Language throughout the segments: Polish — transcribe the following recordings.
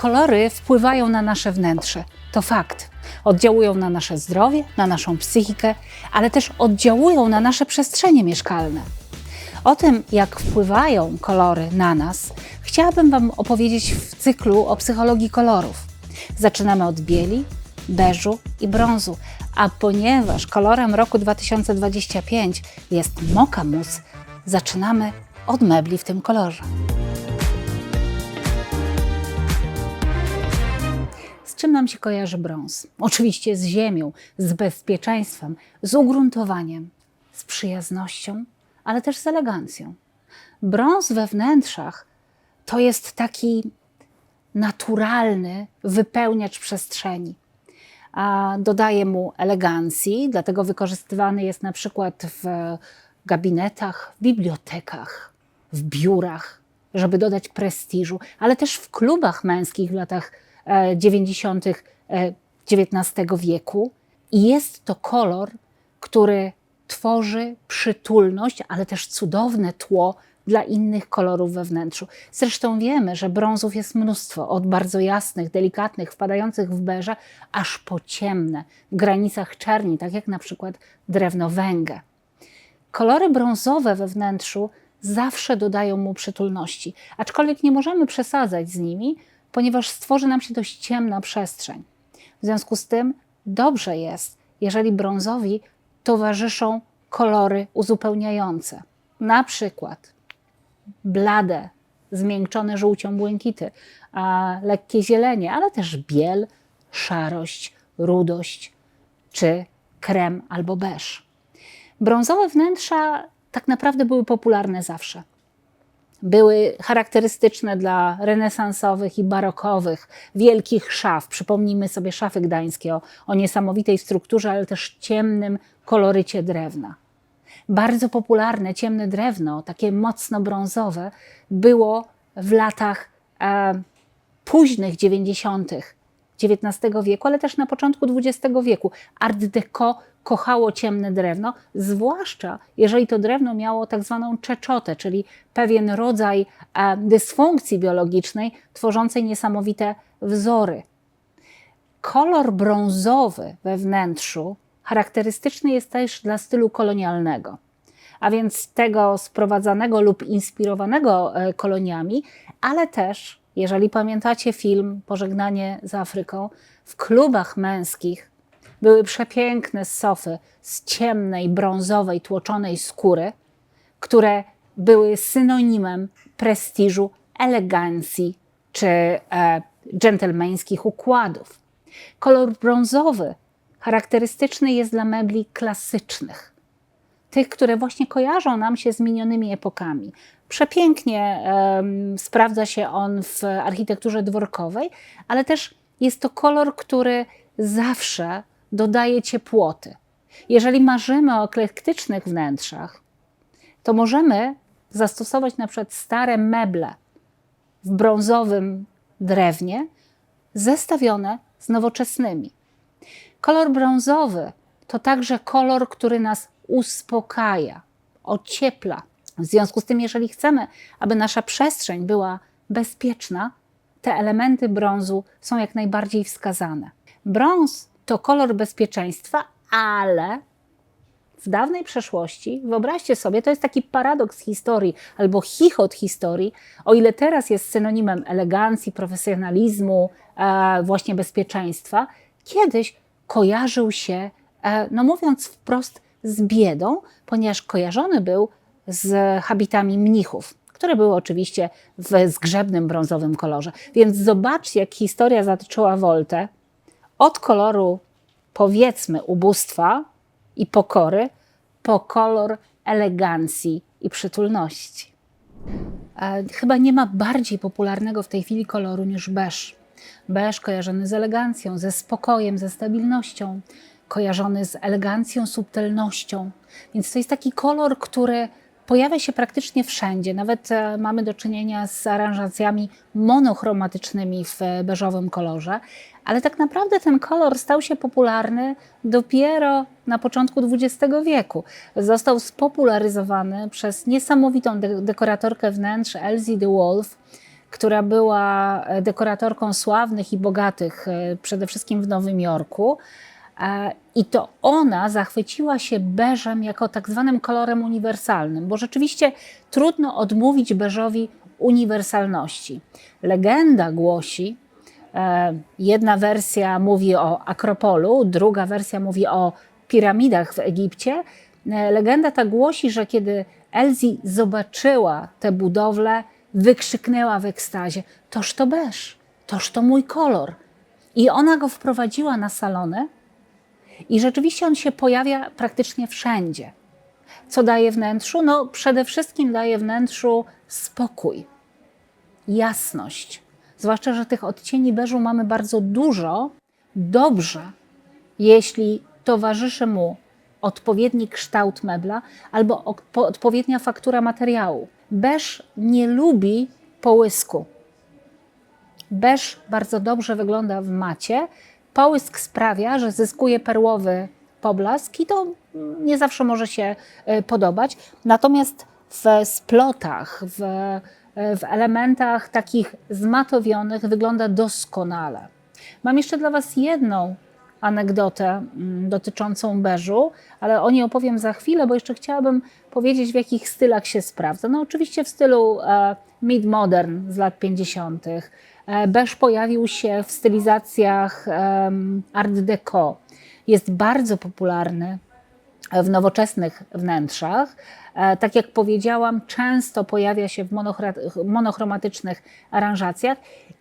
Kolory wpływają na nasze wnętrze. To fakt. Oddziałują na nasze zdrowie, na naszą psychikę, ale też oddziałują na nasze przestrzenie mieszkalne. O tym, jak wpływają kolory na nas, chciałabym Wam opowiedzieć w cyklu o psychologii kolorów. Zaczynamy od bieli, beżu i brązu, a ponieważ kolorem roku 2025 jest moka mus, zaczynamy od mebli w tym kolorze. Czym nam się kojarzy brąz? Oczywiście z ziemią, z bezpieczeństwem, z ugruntowaniem, z przyjaznością, ale też z elegancją. Brąz we wnętrzach to jest taki naturalny wypełniacz przestrzeni. A dodaje mu elegancji, dlatego wykorzystywany jest na przykład w gabinetach, w bibliotekach, w biurach, żeby dodać prestiżu, ale też w klubach męskich w latach 90. e, XIX wieku. I jest to kolor, który tworzy przytulność, ale też cudowne tło dla innych kolorów we wnętrzu. Zresztą wiemy, że brązów jest mnóstwo, od bardzo jasnych, delikatnych, wpadających w beże, aż po ciemne, w granicach czerni, tak jak na przykład drewno węgę. Kolory brązowe we wnętrzu zawsze dodają mu przytulności, aczkolwiek nie możemy przesadzać z nimi, ponieważ stworzy nam się dość ciemna przestrzeń. W związku z tym dobrze jest, jeżeli brązowi towarzyszą kolory uzupełniające. Na przykład blade, zmiękczone żółcią błękity, a lekkie zielenie, ale też biel, szarość, rudość czy krem albo beż. Brązowe wnętrza tak naprawdę były popularne zawsze. Były charakterystyczne dla renesansowych i barokowych, wielkich szaf. Przypomnijmy sobie szafy gdańskie o, o niesamowitej strukturze, ale też ciemnym kolorycie drewna. Bardzo popularne ciemne drewno, takie mocno brązowe, było w latach e, późnych 90. XIX wieku, ale też na początku XX wieku. Art Deco kochało ciemne drewno, zwłaszcza jeżeli to drewno miało tak zwaną czeczotę, czyli pewien rodzaj e, dysfunkcji biologicznej tworzącej niesamowite wzory. Kolor brązowy we wnętrzu charakterystyczny jest też dla stylu kolonialnego, a więc tego sprowadzanego lub inspirowanego e, koloniami, ale też, jeżeli pamiętacie film Pożegnanie z Afryką, w klubach męskich były przepiękne sofy z ciemnej, brązowej, tłoczonej skóry, które były synonimem prestiżu, elegancji czy e, dżentelmeńskich układów. Kolor brązowy charakterystyczny jest dla mebli klasycznych, tych, które właśnie kojarzą nam się z minionymi epokami. Przepięknie sprawdza się on w architekturze dworkowej, ale też jest to kolor, który zawsze dodaje ciepłoty. Jeżeli marzymy o eklektycznych wnętrzach, to możemy zastosować na przykład stare meble w brązowym drewnie, zestawione z nowoczesnymi. Kolor brązowy to także kolor, który nas uspokaja, ociepla. W związku z tym, jeżeli chcemy, aby nasza przestrzeń była bezpieczna, te elementy brązu są jak najbardziej wskazane. Brąz to kolor bezpieczeństwa, ale w dawnej przeszłości, wyobraźcie sobie, to jest taki paradoks historii albo chichot historii, o ile teraz jest synonimem elegancji, profesjonalizmu, e, właśnie bezpieczeństwa, kiedyś kojarzył się, e, no mówiąc wprost, z biedą, ponieważ kojarzony był z habitami mnichów, które były oczywiście w zgrzebnym brązowym kolorze. Więc zobaczcie, jak historia zatoczyła woltę od koloru, powiedzmy, ubóstwa i pokory, po kolor elegancji i przytulności. E, chyba nie ma bardziej popularnego w tej chwili koloru niż beż. Beż kojarzony z elegancją, ze spokojem, ze stabilnością, kojarzony z elegancją, subtelnością. Więc to jest taki kolor, który pojawia się praktycznie wszędzie. Nawet e, mamy do czynienia z aranżacjami monochromatycznymi w beżowym kolorze, ale tak naprawdę ten kolor stał się popularny dopiero na początku XX wieku. Został spopularyzowany przez niesamowitą de dekoratorkę wnętrz Elsie de Wolf, która była e, dekoratorką sławnych i bogatych, e, przede wszystkim w Nowym Jorku. E, I to ona zachwyciła się beżem jako tak zwanym kolorem uniwersalnym, bo rzeczywiście trudno odmówić beżowi uniwersalności. Legenda głosi, jedna wersja mówi o Akropolu, druga wersja mówi o piramidach w Egipcie. Legenda ta głosi, że kiedy Elsie zobaczyła tę budowlę, wykrzyknęła w ekstazie: Toż to beż, toż to mój kolor. I ona go wprowadziła na salony, i rzeczywiście on się pojawia praktycznie wszędzie. Co daje wnętrzu? No, przede wszystkim daje wnętrzu spokój, jasność. Zwłaszcza, że tych odcieni beżu mamy bardzo dużo. Dobrze, jeśli towarzyszy mu odpowiedni kształt mebla albo odpowiednia faktura materiału. Beż nie lubi połysku. Beż bardzo dobrze wygląda w macie. Połysk sprawia, że zyskuje perłowy poblask i to nie zawsze może się e, podobać. Natomiast w splotach, w, e, w elementach takich zmatowionych wygląda doskonale. Mam jeszcze dla Was jedną anegdotę mm, dotyczącą beżu, ale o niej opowiem za chwilę, bo jeszcze chciałabym powiedzieć, w jakich stylach się sprawdza. No oczywiście w stylu e, mid-modern z lat 50. E, beż pojawił się w stylizacjach art deco. Jest bardzo popularny w nowoczesnych wnętrzach. E, tak jak powiedziałam, często pojawia się w monochromatycznych aranżacjach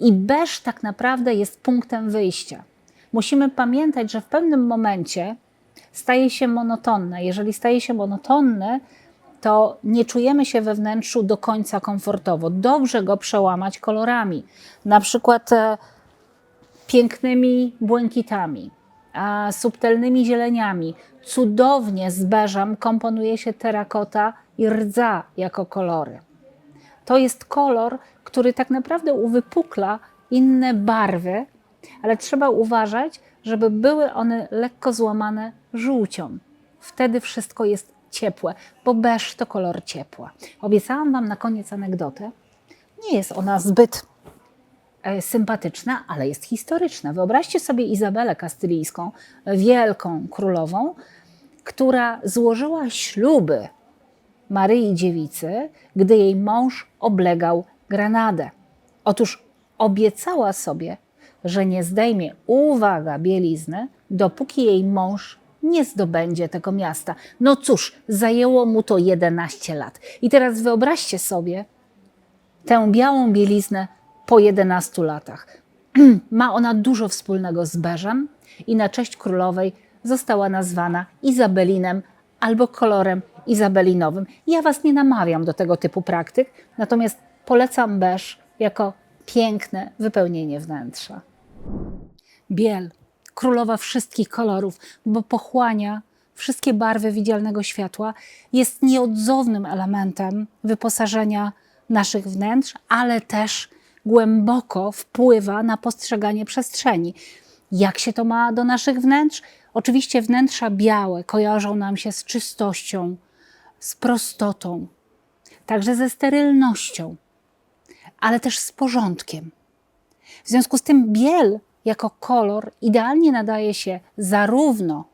i beż tak naprawdę jest punktem wyjścia musimy pamiętać, że w pewnym momencie staje się monotonne. Jeżeli staje się monotonny, to nie czujemy się we wnętrzu do końca komfortowo. Dobrze go przełamać kolorami, na przykład e, pięknymi błękitami, subtelnymi zieleniami. Cudownie z beżem komponuje się terakota i rdza jako kolory. To jest kolor, który tak naprawdę uwypukla inne barwy, ale trzeba uważać, żeby były one lekko złamane żółcią. Wtedy wszystko jest ciepłe, bo beż to kolor ciepła. Obiecałam Wam na koniec anegdotę. Nie jest ona zbyt e, sympatyczna, ale jest historyczna. Wyobraźcie sobie Izabelę Kastylijską, wielką królową, która złożyła śluby Maryi Dziewicy, gdy jej mąż oblegał Granadę. Otóż obiecała sobie, że nie zdejmie, uwaga, bielizny, dopóki jej mąż nie zdobędzie tego miasta. No cóż, zajęło mu to 11 lat. I teraz wyobraźcie sobie tę białą bieliznę po 11 latach. Ma ona dużo wspólnego z Beżem i na cześć królowej została nazwana Izabelinem albo kolorem izabelinowym. Ja Was nie namawiam do tego typu praktyk, natomiast polecam beż jako piękne wypełnienie wnętrza. Biel, królowa wszystkich kolorów, bo pochłania wszystkie barwy widzialnego światła, jest nieodzownym elementem wyposażenia naszych wnętrz, ale też głęboko wpływa na postrzeganie przestrzeni. Jak się to ma do naszych wnętrz? Oczywiście wnętrza białe kojarzą nam się z czystością, z prostotą, także ze sterylnością, ale też z porządkiem. W związku z tym biel jako kolor idealnie nadaje się zarówno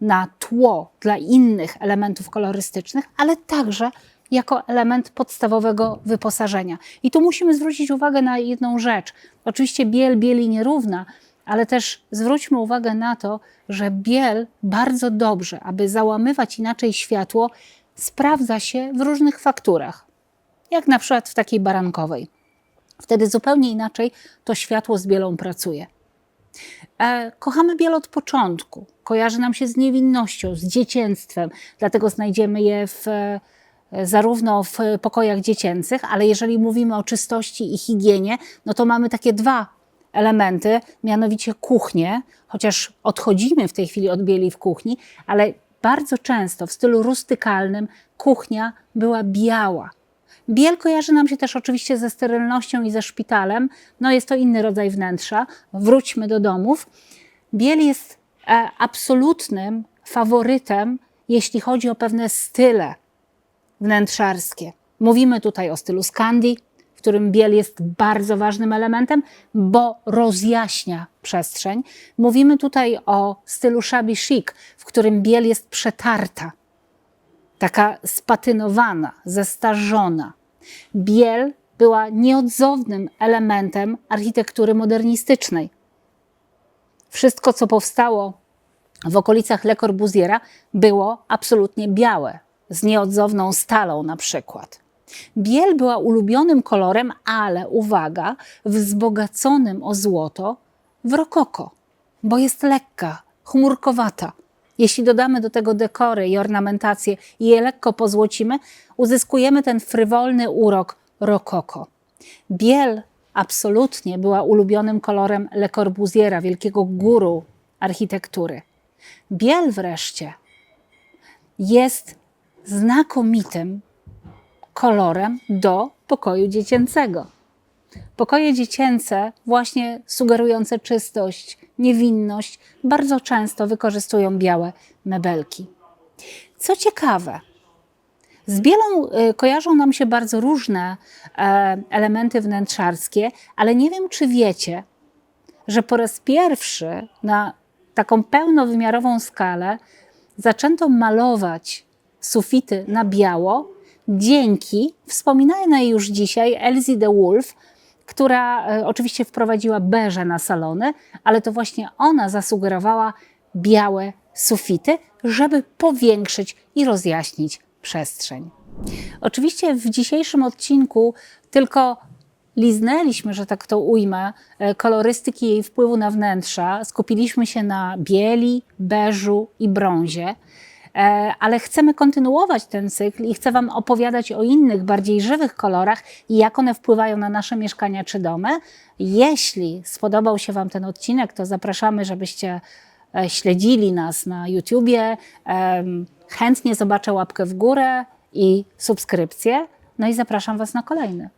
na tło dla innych elementów kolorystycznych, ale także jako element podstawowego wyposażenia. I tu musimy zwrócić uwagę na jedną rzecz. Oczywiście biel bieli nierówna, ale też zwróćmy uwagę na to, że biel bardzo dobrze, aby załamywać inaczej światło, sprawdza się w różnych fakturach, jak na przykład w takiej barankowej. Wtedy zupełnie inaczej to światło z bielą pracuje. E, kochamy biel od początku. Kojarzy nam się z niewinnością, z dzieciństwem, dlatego znajdziemy je w, e, zarówno w pokojach dziecięcych, ale jeżeli mówimy o czystości i higienie, no to mamy takie dwa elementy, mianowicie kuchnię, chociaż odchodzimy w tej chwili od bieli w kuchni, ale bardzo często w stylu rustykalnym kuchnia była biała. Biel kojarzy nam się też oczywiście ze sterylnością i ze szpitalem. No jest to inny rodzaj wnętrza. Wróćmy do domów. Biel jest e, absolutnym faworytem, jeśli chodzi o pewne style wnętrzarskie. Mówimy tutaj o stylu Scandi, którym biel jest bardzo ważnym elementem, bo rozjaśnia przestrzeń. Mówimy tutaj o stylu shabby chic, w którym biel jest przetarta, taka spatynowana, zestarzona. Biel była nieodzownym elementem architektury modernistycznej. Wszystko, co powstało w okolicach Le Corbusiera, było absolutnie białe, z nieodzowną stalą na przykład. Biel była ulubionym kolorem, ale uwaga, wzbogaconym o złoto w rokoko, bo jest lekka, chmurkowata. Jeśli dodamy do tego dekory i ornamentację i je lekko pozłocimy, uzyskujemy ten frywolny urok rokoko. Biel absolutnie była ulubionym kolorem Le Corbusiera, wielkiego guru architektury. Biel wreszcie jest znakomitym kolorem do pokoju dziecięcego. Pokoje dziecięce, właśnie sugerujące czystość, niewinność, bardzo często wykorzystują białe mebelki. Co ciekawe, z bielą y, kojarzą nam się bardzo różne e, elementy wnętrzarskie, ale nie wiem, czy wiecie, że po raz pierwszy na taką pełnowymiarową skalę zaczęto malować sufity na biało dzięki wspominanej już dzisiaj Elsie de Wolf, która e, oczywiście wprowadziła beże na salony, ale to właśnie ona zasugerowała białe sufity, żeby powiększyć i rozjaśnić przestrzeń. Oczywiście w dzisiejszym odcinku tylko liznęliśmy, że tak to ujmę, e, kolorystyki jej wpływu na wnętrza. Skupiliśmy się na bieli, beżu i brązie. E, Ale chcemy kontynuować ten cykl i chcę Wam opowiadać o innych, bardziej żywych kolorach i jak one wpływają na nasze mieszkania czy domy. Jeśli spodobał się Wam ten odcinek, to zapraszamy, żebyście e, śledzili nas na YouTubie. Em, Chętnie zobaczę łapkę w górę i subskrypcję. No i zapraszam Was na kolejny.